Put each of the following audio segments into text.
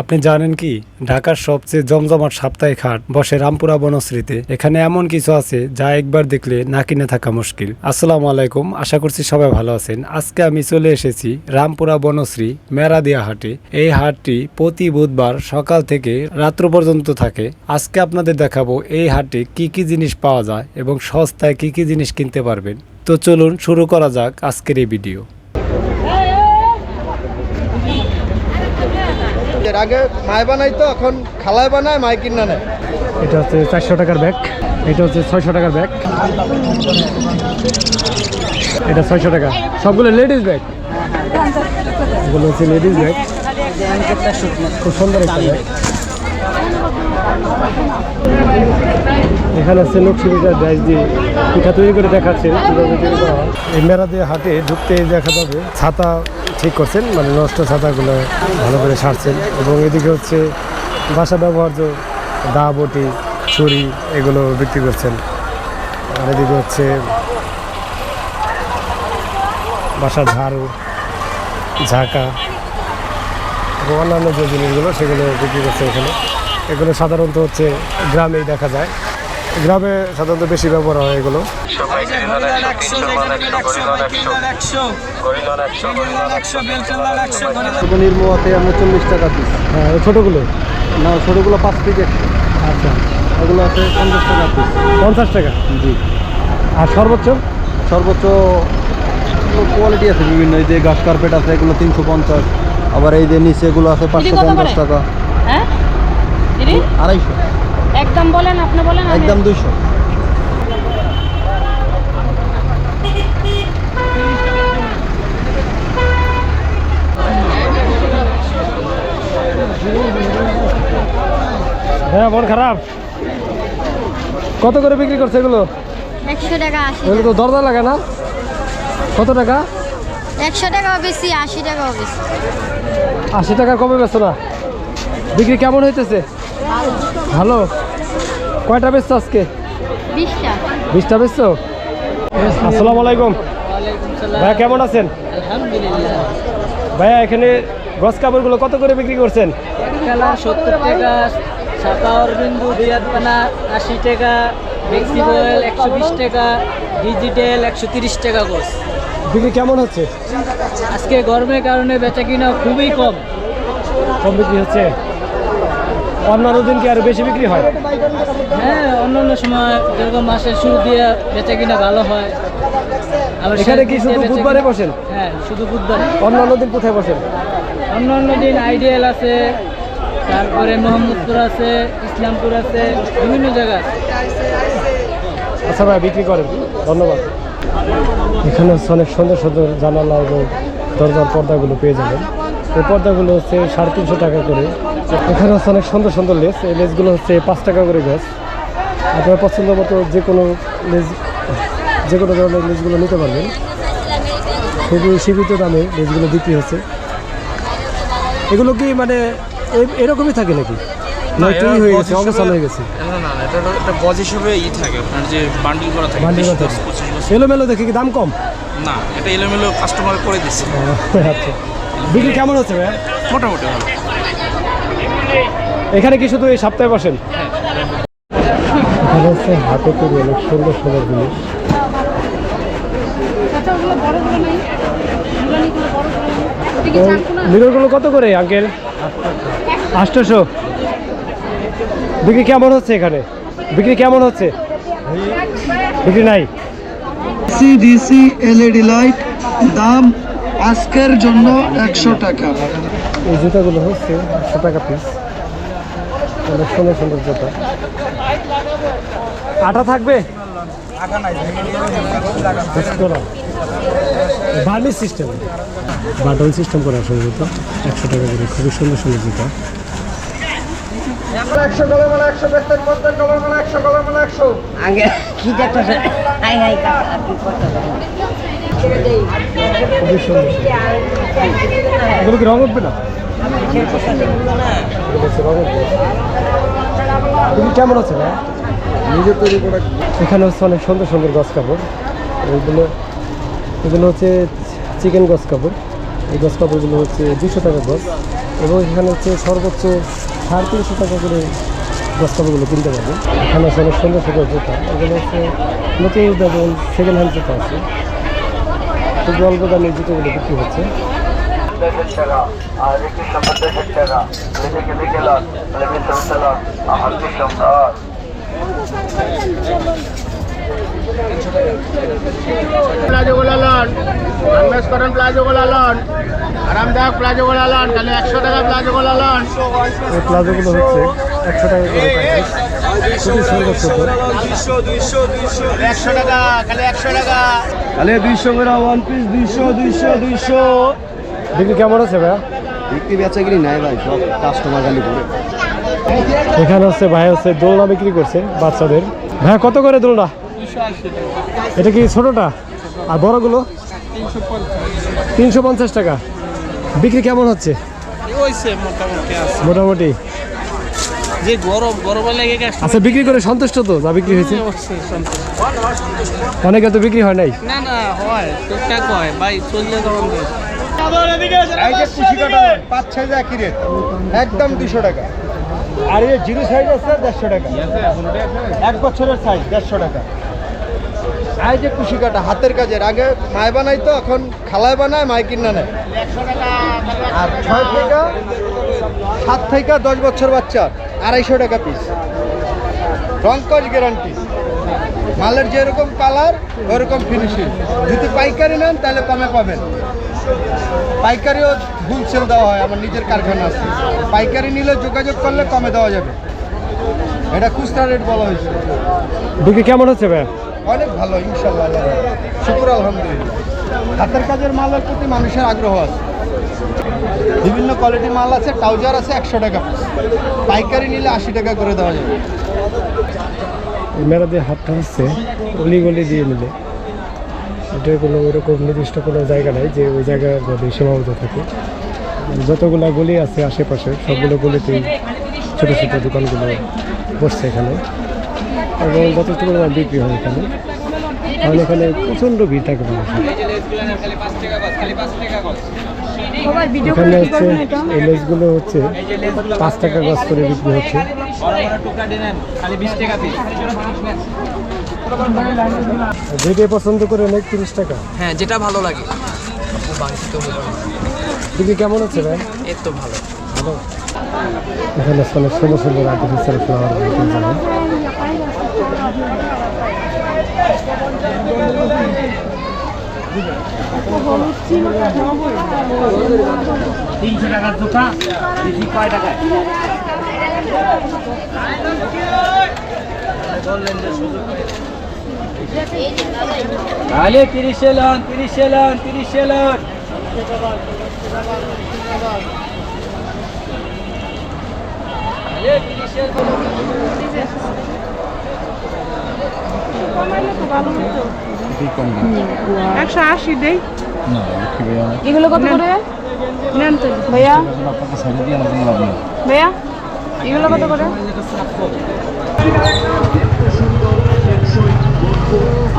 আপনি জানেন কি? ঢাকার সবচেয়ে জমজমাট সাপ্তাহিক হাট বসে রামপুরা বনশ্রীতে। এখানে এমন কিছু আছে যা একবার দেখলে না কিনে থাকা মুশকিল। আসসালামু আলাইকুম, আশা করছি সবাই ভালো আছেন। আজকে আমি চলে এসেছি রামপুরা বনশ্রী মেরাদিয়া হাটে। এই হাটটি প্রতি বুধবার সকাল থেকে রাত্র পর্যন্ত থাকে। আজকে আপনাদের দেখাবো এই হাটে কি কি জিনিস পাওয়া যায় এবং সস্তায় কি কি জিনিস কিনতে পারবেন। তো চলুন শুরু করা যাক আজকের এই ভিডিও। এর আগে মায় বানাইতো এখন খালায় বানায় মায় কিনা নেয়। এটা হচ্ছে চারশো টাকার ব্যাগ। এটা হচ্ছে ছয়শো টাকার ব্যাগ। এটা ছয়শো টাকা। সবগুলো লেডিস ব্যাগ এগুলো হচ্ছে লেডিস ব্যাগ খুব সুন্দর একটা ব্যাগ এখানে হচ্ছে লক্ষ্মীটা ড্রাইস দিয়ে পিঠা তৈরি করে দেখাচ্ছেন কীভাবে তৈরি করা হয়। এই মেরা দিয়ে হাটে ঢুকতে দেখা যাবে ছাতা ঠিক করছেন মানে নষ্ট ছাতাগুলো ভালো করে সারছেন। এবং এদিকে হচ্ছে বাসা ব্যবহার্য দা, বটি, ছুরি, এগুলো বিক্রি করছেন। আর এদিকে হচ্ছে বাসার ঝাড়ু, ঝাঁকা, এবং অন্যান্য যে জিনিসগুলো সেগুলো বিক্রি করছে এখানে। এগুলো সাধারণত হচ্ছে গ্রামেই দেখা যায়। গ্রামে সাধারণত বেশি ব্যবহার হয় এগুলো। পনির মোয়াতে আমরা চল্লিশ টাকা পিস হ্যাঁ ছোটোগুলো? না ছোটোগুলো পাঁচ পিস আচ্ছা। ওগুলো আছে পঞ্চাশ টাকা পিস পঞ্চাশ টাকা? জি। আর সর্বোচ্চ? সর্বোচ্চ কোয়ালিটি আছে বিভিন্ন। এই যে ঘাস কার্পেট আছে এগুলো তিনশো পঞ্চাশ। আবার এই যে নিচে এগুলো আছে পাঁচশো পঞ্চাশ টাকা। হ্যাঁ? আড়াইশো। একদম বলেন আপনি বলেন একদম দুইশো। হ্যাঁ মন খারাপ। কত করে বিক্রি করছে এগুলো? একশো টাকা আশি এগুলো তো দরজা লাগে না। কত টাকা? একশো টাকা বেশি আশি টাকা বেশি। আশি টাকা কমে বেছো না। বিক্রি কেমন হইতেছে? ভালো। কয়টা বেচছো আজকে? বিশটা। বেচছো? আসসালামু আলাইকুম। ভাইয়া কেমন আছেন? ভাইয়া এখানে গছ কাপড়গুলো কত করে বিক্রি করছেন? খেলা সত্তর টাকা দুয়াতপানা আশি টাকা ফ্লেক্সিবল একশো বিশ টাকা ডিজিটাল একশো তিরিশ টাকা গোস বিক্রি কেমন হচ্ছে? আজকে গরমের কারণে বেচা কিনা খুবই কম। কম বিক্রি হচ্ছে? অন্যান্য দিন কি আরও বেশি বিক্রি হয়? হ্যাঁ অন্যান্য সময় যেরকম মাসের শুরু দিয়ে বেচা কিনা ভালো হয় আবার এখানে কি শুধু বুধবারে বসেন? হ্যাঁ শুধু বুধবারে। অন্যান্য দিন কোথায় বসেন? অন্য অন্য দিন আইডিয়াল আছে তারপরে মোহাম্মদপুর আছে ইসলামপুর আছে বিভিন্ন জায়গা আছে। আচ্ছা ভাই বিক্রি করেন। ধন্যবাদ। এখানে হচ্ছে অনেক সুন্দর সুন্দর জানালা এবং দরজার পর্দাগুলো পেয়ে যাবেন। এই পর্দাগুলো হচ্ছে সাড়ে তিনশো টাকা করে। এখানে হচ্ছে অনেক সুন্দর সুন্দর লেস। এই লেসগুলো হচ্ছে পাঁচ টাকা করে গাছ আপনার পছন্দ মতো যে কোনো লেস যে কোনো ধরনের লেসগুলো নিতে পারবেন। খুবই সীমিত দামে লেসগুলো বিক্রি হচ্ছে। এগুলো কি মানে এরকমই থাকে নাকি? হয়ে গেছে হয়ে গেছে? না না না এটা একটা গজ হিসেবে ই থাকে আপনার যে বান্ডিল করা থাকে বান্ডিল করা থাকে। এলোমেলো দেখে কি দাম কম? না এটা এলোমেলো কাস্টমার করে দিচ্ছে। আচ্ছা। বিক্রি কেমন হচ্ছে মোটামুটি ভালো। এখানে কি শুধু এই সপ্তাহে বসেন? হাতে তৈরি অনেক সুন্দর সুন্দর জিনিস। মিররগুলো কত করে আঙ্কেল? আটশোশো। বিক্রি কেমন হচ্ছে এখানে? বিক্রি কেমন হচ্ছে? বিক্রি নাই। সিডিসি এলইডি লাইট দাম আজকের জন্য একশো টাকা। এই জুতাগুলো হচ্ছে একশো টাকা পিস অনেক সুন্দর সুন্দর জুতা আটা থাকবে? Varnish system. বাটন সিস্টেম করা সম্ভবত একশো টাকা করে খুবই সুন্দর সুন্দর জুতা একশো কলম একশো বেস্তের পঞ্চাশ কলম একশো কলম একশো। খুবই সুন্দর। এগুলো কি রং উঠবে না রং উঠবে তুমি কেমন আছে না নিজে তৈরি করে এখানে হচ্ছে অনেক সুন্দর সুন্দর গছ কাপড়। এগুলো এগুলো হচ্ছে চিকেন গছ কাপড়। এই গছ কাপড়গুলো হচ্ছে দুশো টাকা গছ। এবং এখানে হচ্ছে সর্বোচ্চ সাড়ে তিনশো টাকা করে বস্তাগুলো কিনতে পারবে এখানে হচ্ছে অনেক সুন্দর সুন্দর জুতা। এগুলো হচ্ছে নতুন যেমন সেকেন্ড হ্যান্ড জুতা আছে। খুব অল্প দামে জুতোগুলো বিক্রি হচ্ছে। দেশের টাকা লেগে গেলে গেলাম লেগে চলছিলাম আমার কি সম্পদ প্লাজো গুলা লন আনবেশ করেন প্লাজো গুলা লন আরামদায়ক প্লাজো গুলা লন তাহলে একশো টাকা প্লাজো গুলা লন। এই প্লাজোগুলো হচ্ছে একশো টাকা একশো টাকা খালি একশো টাকা। তাহলে দুইশো করে ওয়ান পিস দুইশো দুইশো দুইশো। বিক্রি কেমন আছে ভাইয়া? বিক্রি বেচাকিরি নাই ভাই সব কাস্টমার খালি করে এখানে হচ্ছে ভাই হচ্ছে দোলনা বিক্রি করছে বাচ্চাদের। ভাইয়া কত করে দোলনা? এটা কি ছোটটা? আর বড়গুলো? তিনশো পঞ্চাশ। টাকা। বিক্রি কেমন হচ্ছে? মোটামুটি যে গরম গরমে লেগে গেছে আচ্ছা বিক্রি করে সন্তুষ্ট তো যা বিক্রি হয়েছে? সন্তুষ্ট। অনেকে তো বিক্রি হয় নাই। না না হয়। টুকটাক হয়। ভাই চললে। এই যে কুশি কাটা পাঁচ সাইজ একই রেট একদম দুশো টাকা। আর এই জিরো সাইজ আছে দেড়শো টাকা। এক বছরের সাইজ দেড়শো টাকা। এই যে কুশি কাটা হাতের কাজের। আগে মায় বানাইতো এখন খালায় বানায় মায় কিনা নেয়। আর ছয় থেকে সাত থেকে দশ বছর বাচ্চা আড়াইশো টাকা পিস রংকজ গ্যারান্টি মালের যেরকম কালার ওরকম ফিনিশিং যদি পাইকারি নেন তাহলে কমে পাবেন। পাইকারিও হোলসেল দেওয়া হয় আমার নিজের কারখানা আছে। পাইকারি নিলে যোগাযোগ করলে কমে দেওয়া যাবে। এটা খুচরা রেট বলা হয়েছে। বিক্রি কেমন হচ্ছে ভাইয়া? অনেক ভালো ইনশাল্লাহ। শুকুর আলহামদুলিল্লাহ। হাতের কাজের মালের প্রতি মানুষের আগ্রহ আছে। বিভিন্ন কোয়ালিটির মাল আছে ট্রাউজার আছে একশো টাকা। পাইকারি নিলে আশি টাকা করে দেওয়া যাবে। মেলাদের হাটটা হচ্ছে অলি গলি দিয়ে নিলে। এটা কোনো ওইরকম নির্দিষ্ট কোনো জায়গা নাই যে ওই জায়গার মধ্যে সীমাবদ্ধ থাকে। যতগুলো গলি আছে আশেপাশে সবগুলো গলিতেই ছোটো ছোটো দোকানগুলো বসছে এখানে। এবং যথেষ্ট পরিমাণ বিক্রি হয় এখানে। কারণ এখানে প্রচণ্ড ভিড় থাকে এখানে হচ্ছে এই লেসগুলো হচ্ছে পাঁচ টাকা গাছ করে বিক্রি হচ্ছে। যেটাই পছন্দ করে অনেক তিরিশ টাকা। হ্যাঁ যেটা ভালো লাগে। বিক্রি কেমন হচ্ছে ভাই? এর তো ভালো। ভালো? এখানে অনেক সুন্দর সুন্দর আর্টিফিশিয়াল ফ্লাওয়ার তিনশো টাকার জুতা বেশি কয় টাকায়? তাহলে তিরিশে লন তিরিশে লন তিরিশে লন একশো আশি দেই। এগুলো কত করে? নেন তো। ভাইয়া? ভাইয়া? এগুলো কত করে?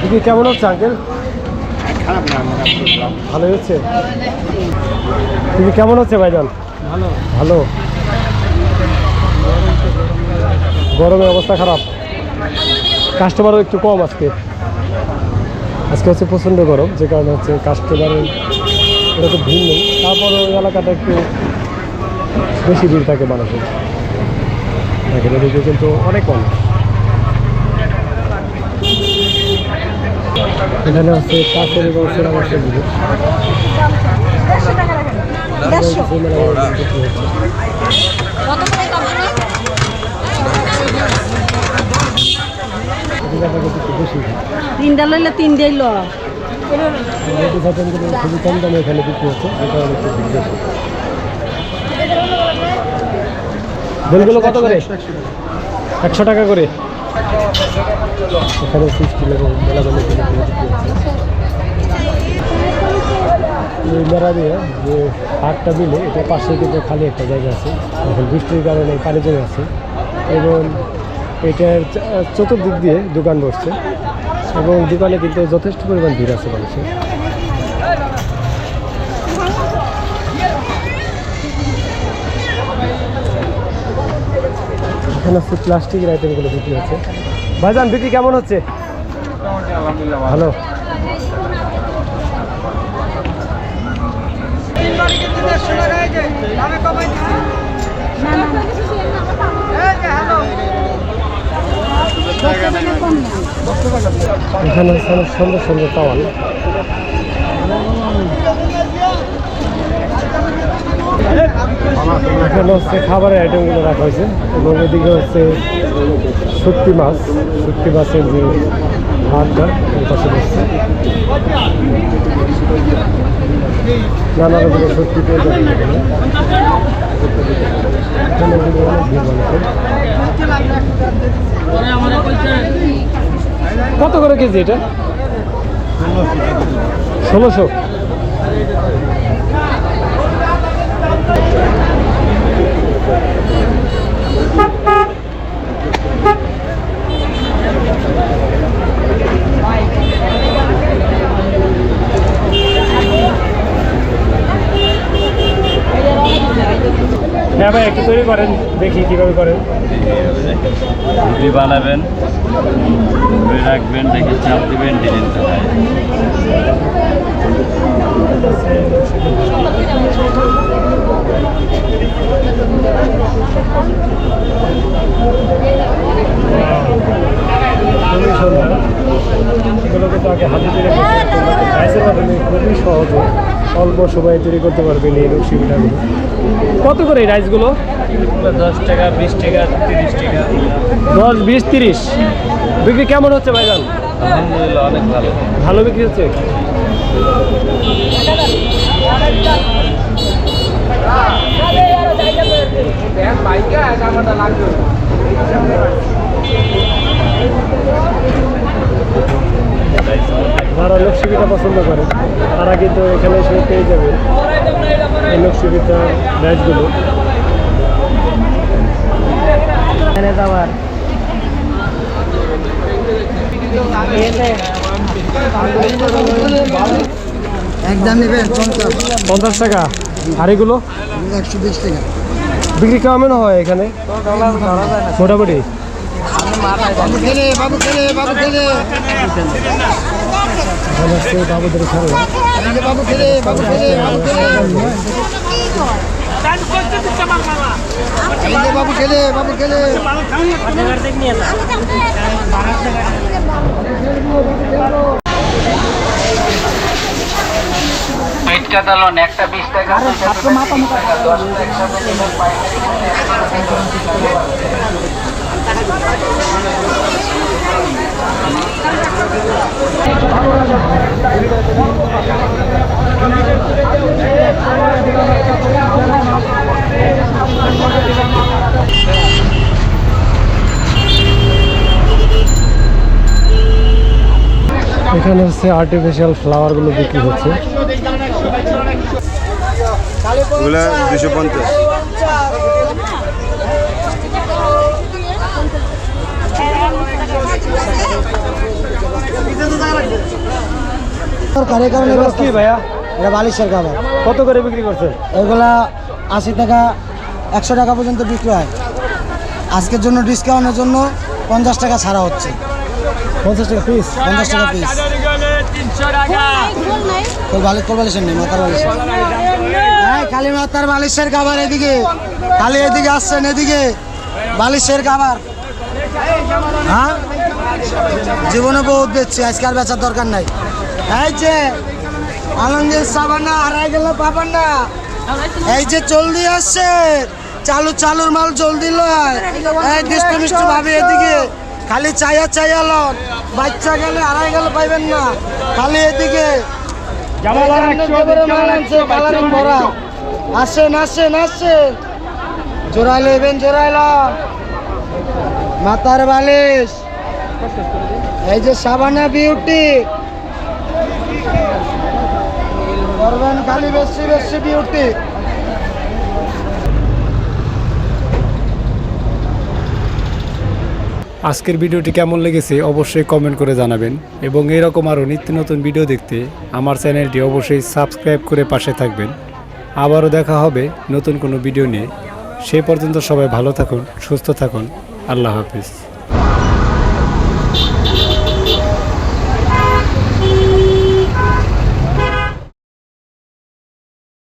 বিক্রি কেমন হচ্ছে আঙ্কেল ভালো হচ্ছে বিক্রি কেমন হচ্ছে ভাইজান? ভালো। ভালো। গরমের অবস্থা খারাপ। কাস্টমারও একটু কম আজকে। আজকে হচ্ছে প্রচণ্ড গরম যে কারণে হচ্ছে কাস্টমারের এটা তো ভিড় নেই। তারপরে ওই এলাকাটা একটু বেশি ভিড় থাকে মানুষের। দেখেন এদিকে কিন্তু অনেক মানুষ। এখানে হচ্ছে কাছের এবং সেরামাসের জিনিস। তিনটা লইলে ল খুবই কম দামে এখানে বিক্রি হচ্ছে বেশি বেলগুলো কত করে? একশো টাকা করে। এখানে এই মেলা দিয়ে যে হাটটা দিলে এটা পাশে কিন্তু খালি একটা জায়গা আছে। এখন বৃষ্টির কারণে পানি জমে আছে। এবং এটার চতুর্দিক দিয়ে দোকান বসছে। এবং দোকানে কিন্তু যথেষ্ট পরিমাণ ভিড় আছে মানুষের। এখানে হচ্ছে প্লাস্টিকের আইটেমগুলো বিক্রি হচ্ছে। ভাইজান বিক্রি কেমন হচ্ছে? ভালো। এখানে হচ্ছে অনেক সুন্দর সুন্দর টাওয়াল এখানে হচ্ছে খাবারের আইটেমগুলো রাখা হয়েছে এবং এদিকে হচ্ছে শুটকি মাছ, শুটকি মাছের যে হাটটা এই পাশে বসছে। নানা রকমের পেয়ে এখানে। এখানে অনেক ভিড় মানুষের। কত করে কেজি এটা? ষোলোশো। হ্যাঁ ভাই একটু তৈরি করেন দেখি কীভাবে করেন। রুটি বানাবেন ধরে রাখবেন দেখে চাপ দিবেন ডিজাইনটা খুবই সুন্দর। এগুলো কিন্তু আগে হাতে তৈরি করতে রাইসের মাধ্যমে খুবই সহজ। অল্প সময়ে তৈরি করতে পারবেন এই নকশি পিঠাগুলো কত করে এই রাইসগুলো দশ টাকা বিশ টাকা তিরিশ টাকা। দশ বিশ তিরিশ। বিক্রি কেমন হচ্ছে ভাইজান? আলহামদুলিল্লাহ অনেক ভালো। ভালো বিক্রি হচ্ছে? যারা নকশি পিঠা পছন্দ করে। তারা কিন্তু এখানে এসে পেয়ে যাবে। এই নকশি পিঠার ব্যাচগুলো যাওয়ার। একদম নেবেন পঞ্চাশ। পঞ্চাশ টাকা। আর এগুলো একশো বিশ টাকা। বিক্রি কেমন হয় এখানে? মোটামুটি? বাবু খেলে বাবু খেলে বাবু খেলে। বাবুদের বাবু খেলে বাবু খেলে বাবু খেলে বাবু খেলে বাবু খেলে পেট কাটালন একটা বিশ টাকা দশ পাইকারি এখানে হচ্ছে আর্টিফিশিয়াল ফ্লাওয়ারগুলো বিক্রি হচ্ছে। দুশো পঞ্চাশ। কারে কারণে কি ভাইয়া? এটা বালিশের খাবার। কত করে বিক্রি করছেন এগুলা আশি টাকা একশো টাকা পর্যন্ত বিক্রি হয়। আজকের জন্য ডিসকাউন্টের জন্য পঞ্চাশ টাকা ছাড়া হচ্ছে। পঞ্চাশ টাকা পিস পঞ্চাশ টাকা পিস তোর বালিশ তোর বালিশের নেই মাথার বালিশের হ্যাঁ খালি মাথার বালিশের খাবার এদিকে। খালি এদিকে আসছেন এদিকে। বালিশের খাবার। হ্যাঁ? জীবনে বহুত বেচছি আজকে আর বেচার দরকার নাই। এই যে আনন্দের সাবানা হারাই গেল পাবেন না এই যে জলদি আসছে চালু চালুর মাল জলদি লয়। এই মিষ্টি ভাবি এদিকে খালি চাইয়া চাইয়া লন। বাচ্চা গেলে আড়াই গেলে পাইবেন না। খালি এদিকে আসেন আসেন আসেন। জোড়াই লইবেন জোড়াই লন। মাথার বালিশ। এই যে সাবানা বিউটি। করবেন খালি বেশি বেশি বিউটি। আজকের ভিডিওটি কেমন লেগেছে অবশ্যই কমেন্ট করে জানাবেন। এবং এরকম আরও নিত্য নতুন ভিডিও দেখতে আমার চ্যানেলটি অবশ্যই সাবস্ক্রাইব করে পাশে থাকবেন। আবারও দেখা হবে নতুন কোনো ভিডিও নিয়ে। সে পর্যন্ত সবাই ভালো থাকুন, সুস্থ থাকুন। আল্লাহ হাফিজ।